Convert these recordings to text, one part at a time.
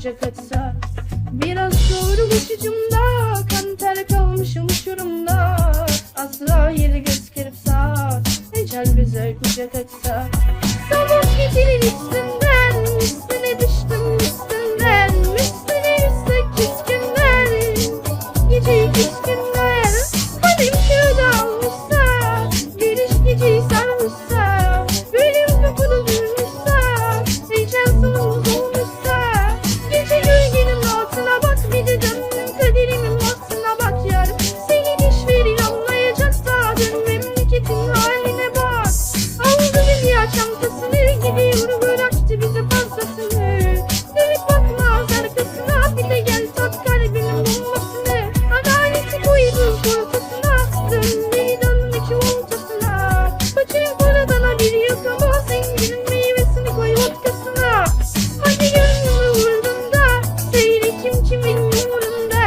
kucak açsa Biraz doğru başucumda Kan ter kalmışım uçurumda. Azrail göz kırpsa Ecel bize kucak açsa bir yakama Zenginin meyvesini koy vodkasına. Hadi gönlümü vurdum Seyri kim kimin umurunda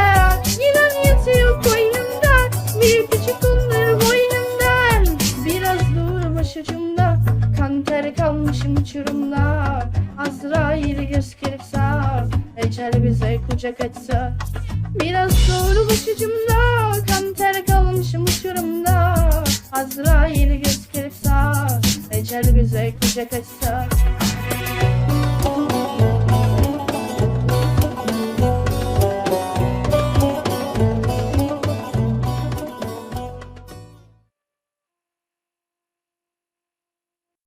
Yılan yatıyor koynumda Bir küçük onları boynumdan Biraz dur başucumda Kan ter kalmışım uçurumda. Azrail göz kırpsa Ecel bize kucak açsa. Biraz doğru başucumda Kan Dizer que já cansou